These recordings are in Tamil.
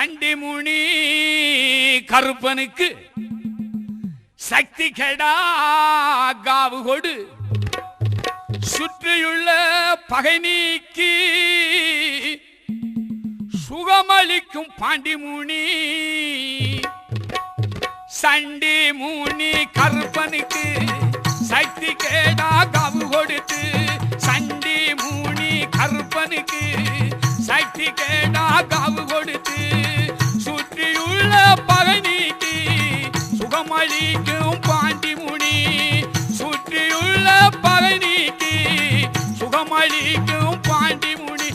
கண்டிமுனி கருப்பனுக்கு சக்தி கெடா காவு கொடு. சுற்றியுள்ள பகை நீக்கி சுகமளிக்கும் பாண்டிமுனி சண்டி மூனி கருப்பனுக்கு சக்தி கேடா காவு கொடுத்து சண்டி மூனி கருப்பனுக்கு சட்டி கேடா காவு கொடுத்து சுற்றியுள்ள பகை நீக்கி சுகமளிக்கும் பாண்டி முனி சுற்றியுள்ள பகை நீக்கி சுகமளிக்கும் பாண்டி முனி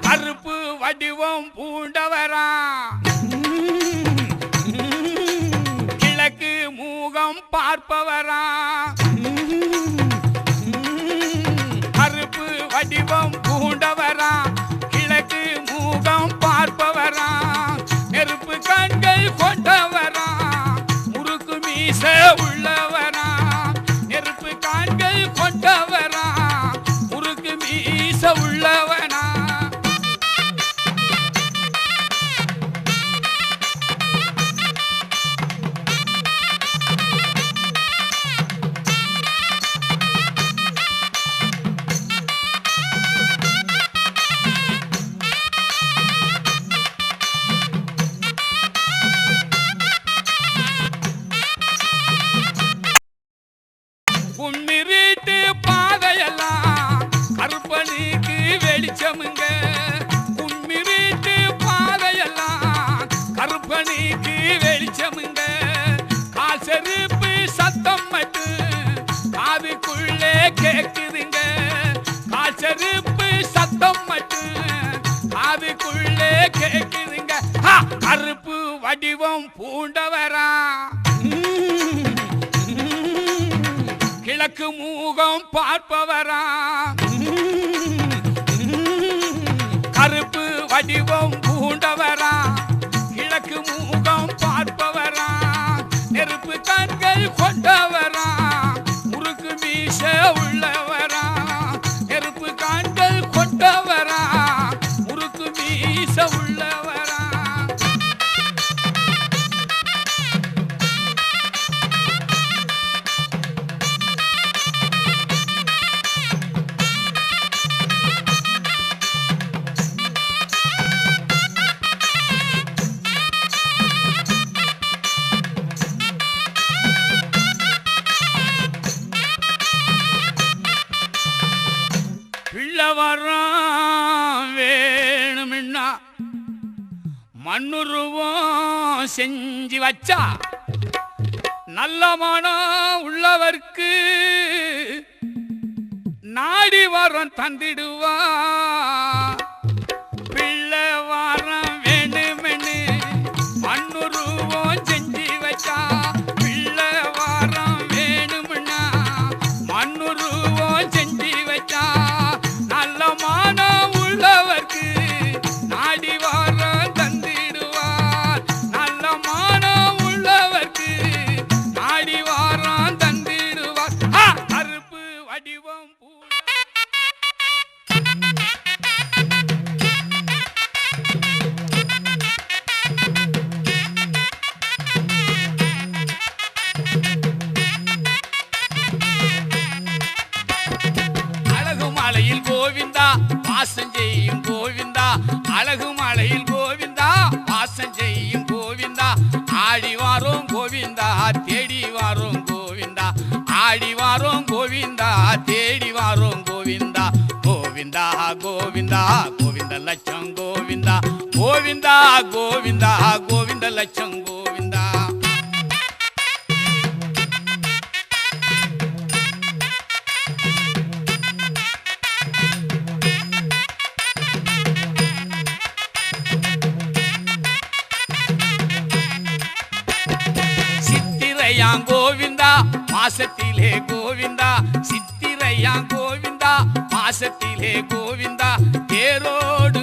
கருப்பு வடிவம் பூண்டவரா. கிழக்கு மூகம் பார்ப்பவரா. கருப்பு வடிவம் பூண்டவரா. கொண்டவரா முறுக்கு மீச உள்ளவர். வடிவம் பூண்டவரா? கிழக்கு மூகம் பார்ப்பவரா? கருப்பு வடிவம் பூண்டவரா? கிழக்கு மூகம் பார்ப்பவரா? நெருப்பு கண்கள் கொண்டவரா? முறுக்கு மீச உள்ள செஞ்சு வச்சா நல்ல மனம் உள்ளவர்க்கு நாடி வரம் தந்திடுவா. பிள்ளை வாசம் செய்யும் கோவிந்தா அழகு மலையில் கோவிந்தா வாசம் செய்யும் கோவிந்தா. ஆடி வாரோம் கோவிந்தா தேடி வாரோம் கோவிந்தா. ஆடி வாரோம் கோவிந்தா தேடி வாரோம் கோவிந்தா. கோவிந்தா கோவிந்தா கோவிந்த லட்சம் கோவிந்தா. கோவிந்தா கோவிந்தா கோவிந்த லட்சம் கோவிந்தா பாசத்திலே கோவிந்தா சித்திரையா கோவிந்தா பாசத்திலே கோவிந்தா தேரோடு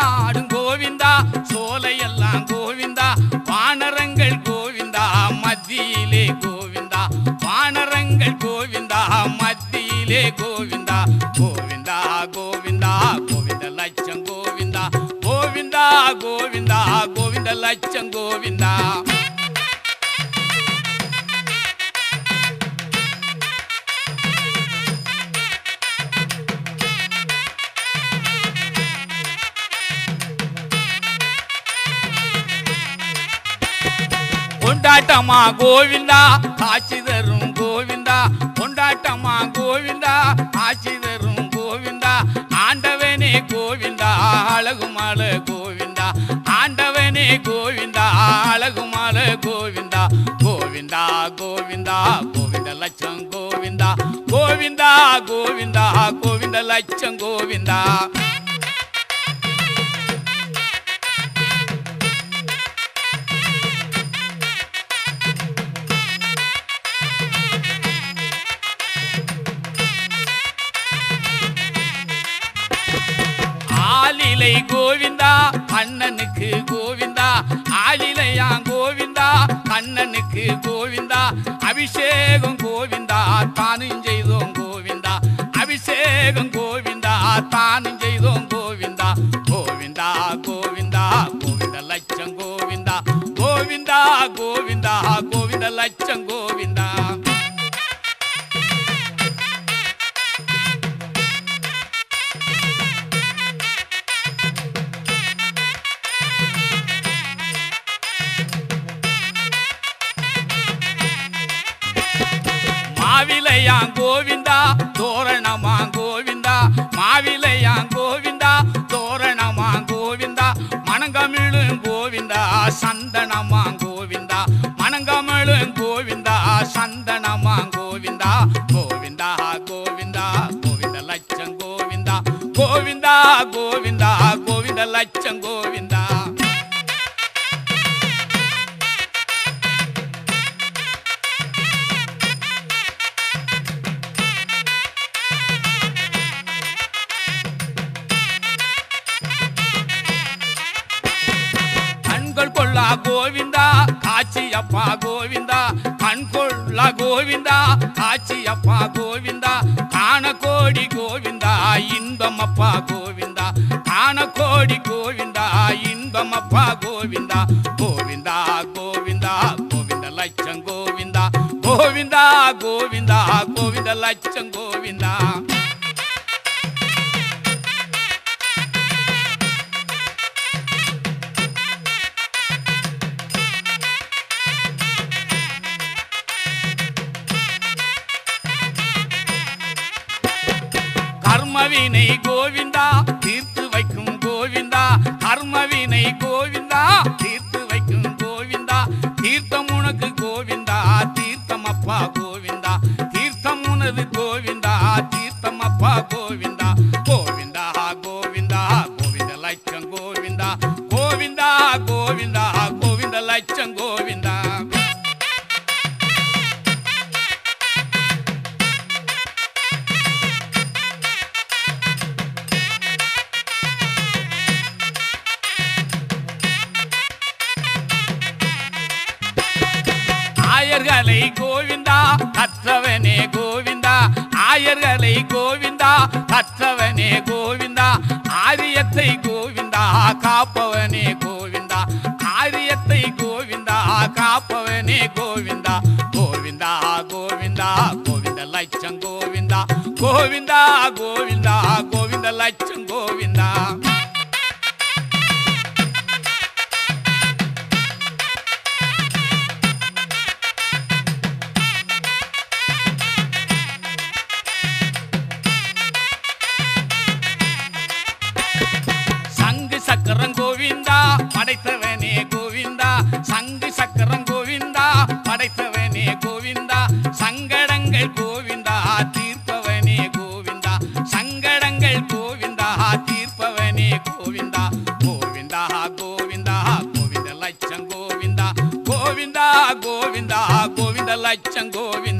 ஆடும் கோவிந்தா சோலையெல்லாம் கோவிந்தா வானரங்கள் கோவிந்தா மத்தியிலே கோவிந்தா வானரங்கள் கோவிந்தா மத்தியிலே கோவிந்தா கோவிந்தா கோவிந்தா கோவிந்த லட்சம் கோவிந்தா கோவிந்தா கோவிந்தா கோவிந்த லட்சம் கோவிந்தா. கொண்டாட்டமா கோவிந்தா காட்சி தரும் கோவிந்தா கொண்டாட்டமா கோவிந்தா காட்சி தரும் கோவிந்தா ஆண்டவனே கோவிந்தா அழகுமால கோவிந்தா ஆண்டவனே கோவிந்தா அழகுமால கோவிந்தா கோவிந்தா கோவிந்தா கோவிந்த லட்சம் கோவிந்தா கோவிந்தா கோவிந்தா கோவிந்த லட்சம் கோவிந்தா. கோவிந்தா அண்ணனுக்கு கோவிந்தா ஆலிலையா கோவிந்தா அண்ணனுக்கு கோவிந்தா அபிஷேகம் கோவிந்தா தானும் செய்தோம் கோவிந்தா அபிஷேகம் கோவிந்தா தானும் செய்தோம் கோவிந்தா கோவிந்தா கோவிந்தா கோவிந்த லட்சம் கோவிந்தா கோவிந்தா கோவிந்தா கோவிந்த லட்சம் கோவிந்தா. கோவிந்தா தோரணமா கோவிந்தா மாவிலையா கோவிந்தா தோரணமா கோவிந்தா மணங்கமிழும் கோவிந்தா சந்தனமா கோவிந்தா இன்பமப்பா கோவிந்தா. காண கோடி கோவிந்தா இன்பமப்பா கோவிந்தா. கோவிந்தா கோவிந்தா கோவிந்த லட்சம் கோவிந்தா. கோவிந்தா கோவிந்தா கோவிந்த லட்சம் கோவிந்தா தீர்த்து வைக்கும் கோவிந்தா கர்மவினை கோவிந்தா தீர்த்து வைக்கும் கோவிந்தா தீர்த்தம் உனக்கு கோவிந்தா தீர்த்தம் அப்பா கோவிந்தா தீர்த்தம் உனது கோவிந்தா தீர்த்தம் அப்பா கோவிந்தா. காப்பவனே கோவிந்தா கோவிந்தா கோவிந்தா கோவிந்த லட்சம் கோவிந்தா கோவிந்தா கோவிந்தா கோவிந்த லட்சம் గోవింద తీర్పవని గోవింద. గోవింద గోవింద గోవింద లచ్చం గోవింద. గోవింద గోవింద గోవింద లచ్చం గోవింద.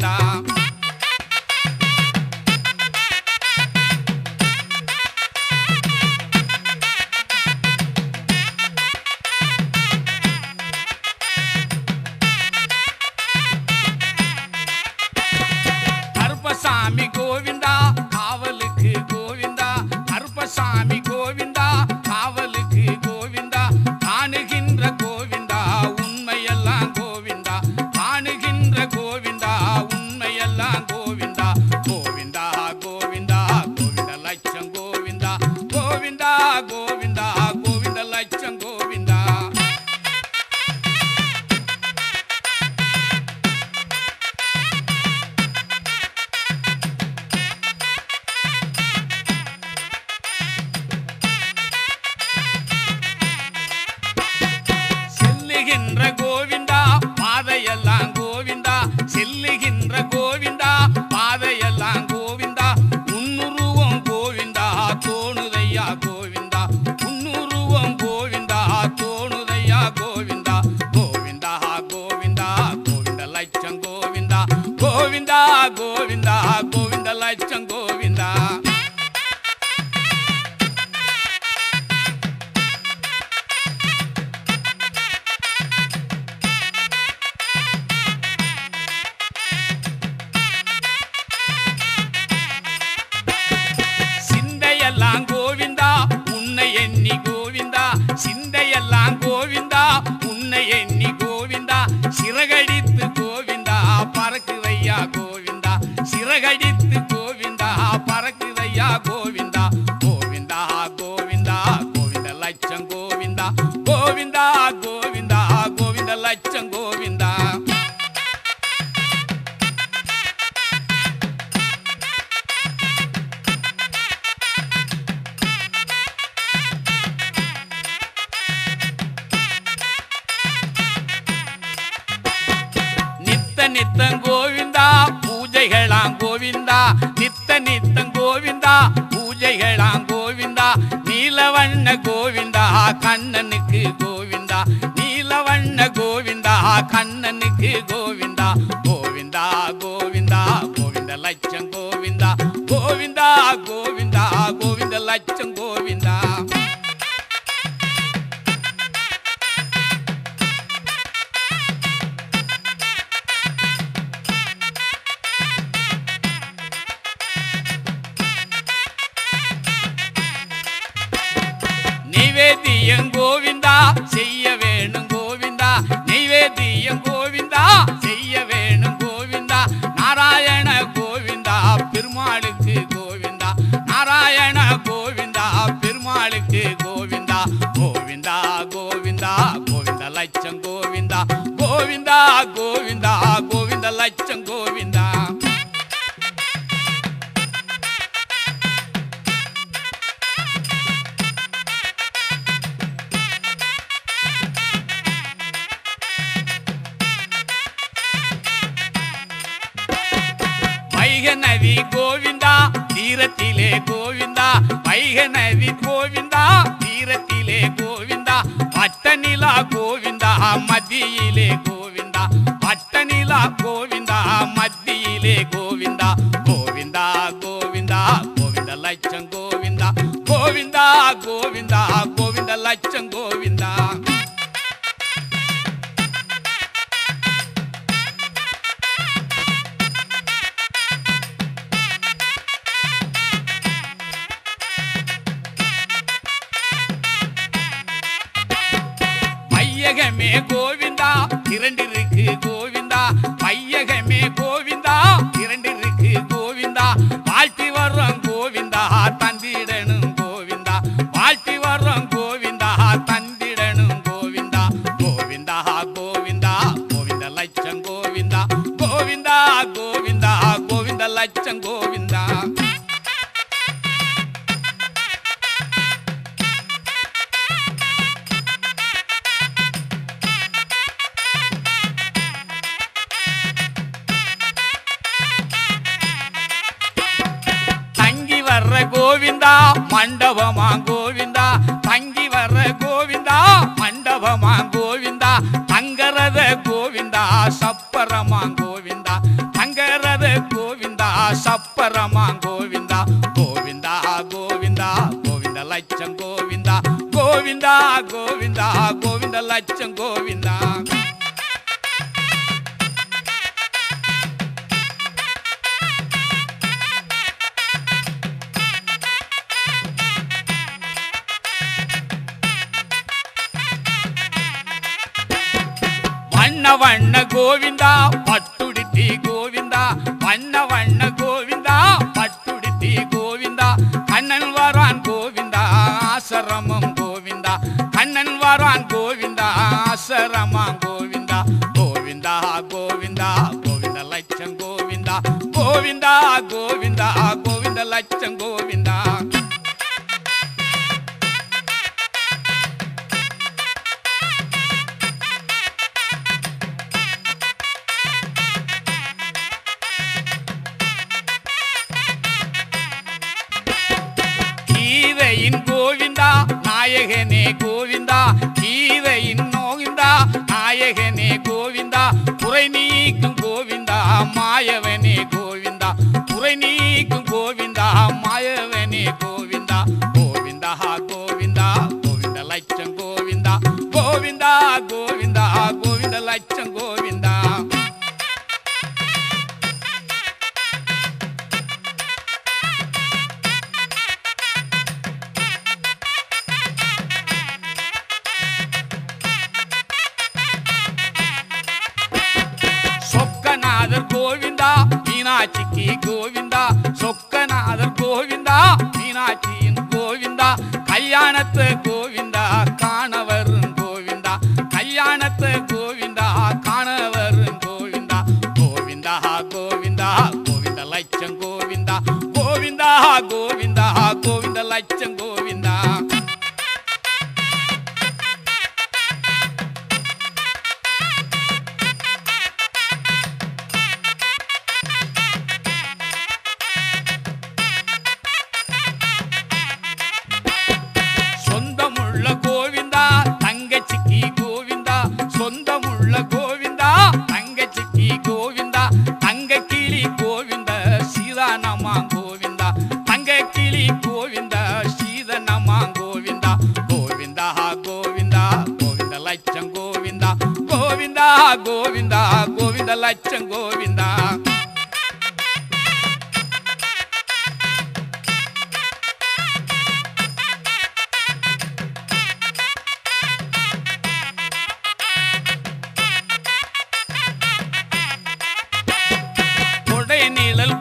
Govinda, Govinda. கோவிந்தா மண்டபமா கோவிந்தா? தங்கி வர்ற கோவிந்தா மண்டபமா கோவிந்தா? தங்கரத கோவிந்தா சப்பரமா கோவிந்தா? தங்கரத கோவிந்தா சப்பரமா கோவிந்தா? கோவிந்தா கோவிந்தா கோவிந்த லட்சம் கோவிந்தா? கோவிந்தா கோவிந்தா கோவிந்த லட்சம் கோவிந்தா பட்டுடுத்தி மாயவனே கோவிந்தா குறை நீக்கும் கோவிந்தா மாயவனே மீனாட்சிக்கு கோவிந்தா சொக்கநாதர் கோவிந்தா மீனாட்சியின் கோவிந்தா கல்யாணத்து கோவிந்தா காணவரும் கோவிந்தா கல்யாணத்து கோவிந்தா காணவரும் கோவிந்தா கோவிந்தா கோவிந்தா கோவிந்த லட்சம் கோவிந்தா கோவிந்தா கோவிந்தா.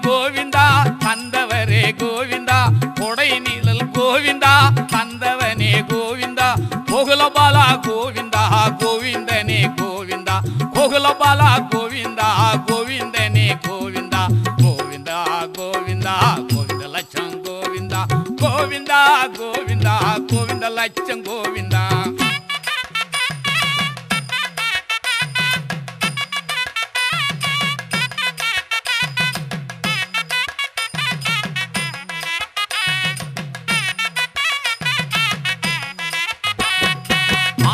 கோவிந்தா தந்தவரே கோவிந்தா கொடை நீழல் கோவிந்தா தந்தவனே கோவிந்தா கோகுலபாலா கோவிந்தா கோவிந்தனே கோவிந்தா கோகுலபாலா கோவிந்தா கோவிந்தனே கோவிந்தா கோவிந்தா கோவிந்தா கோவிந்த லட்சம் கோவிந்தா கோவிந்தா கோவிந்தா கோவிந்த லட்சம் கோவிந்தா.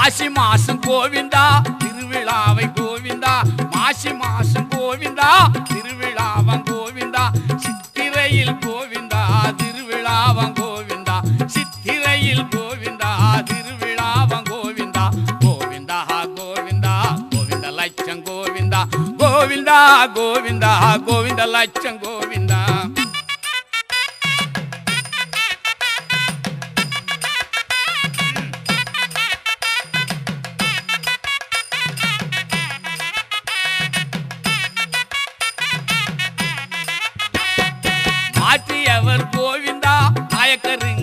மாசி மாசம் கோவிந்தா திருவிழாவை கோவிந்தா. மாசி மாசம் கோவிந்தா திருவிழாவன் கோவிந்தா. சித்திரையில் கோவிந்தா திருவிழாவன் கோவிந்தா. சித்திரையில் கோவிந்தா திருவிழாவன் கோவிந்தா. கோவிந்தா கோவிந்தா கோவிந்த லட்சம் கோவிந்தா. கோவிந்தா கோவிந்தா கோவிந்த லட்சம் அவர் கோவிந்தா நாயக்கரு.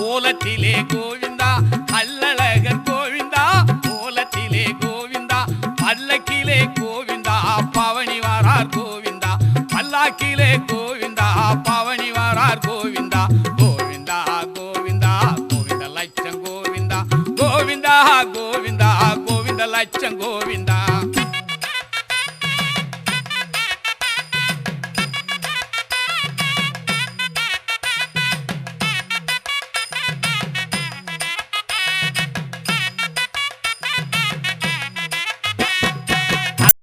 கோலத்திலே கோவிந்தா கல்லழகர் கோவிந்தா கோலத்திலே கோவிந்தா பல்லக்கிலே கோவிந்தா பவனி வாரார் கோவிந்தா பல்லாக்கிலே கோவிந்தா பவனி வாரார் கோவிந்தா கோவிந்தா கோவிந்தா கோவிந்த லட்சம் கோவிந்தா கோவிந்தா கோவிந்தா கோவிந்த லட்சம் கோவிந்தா.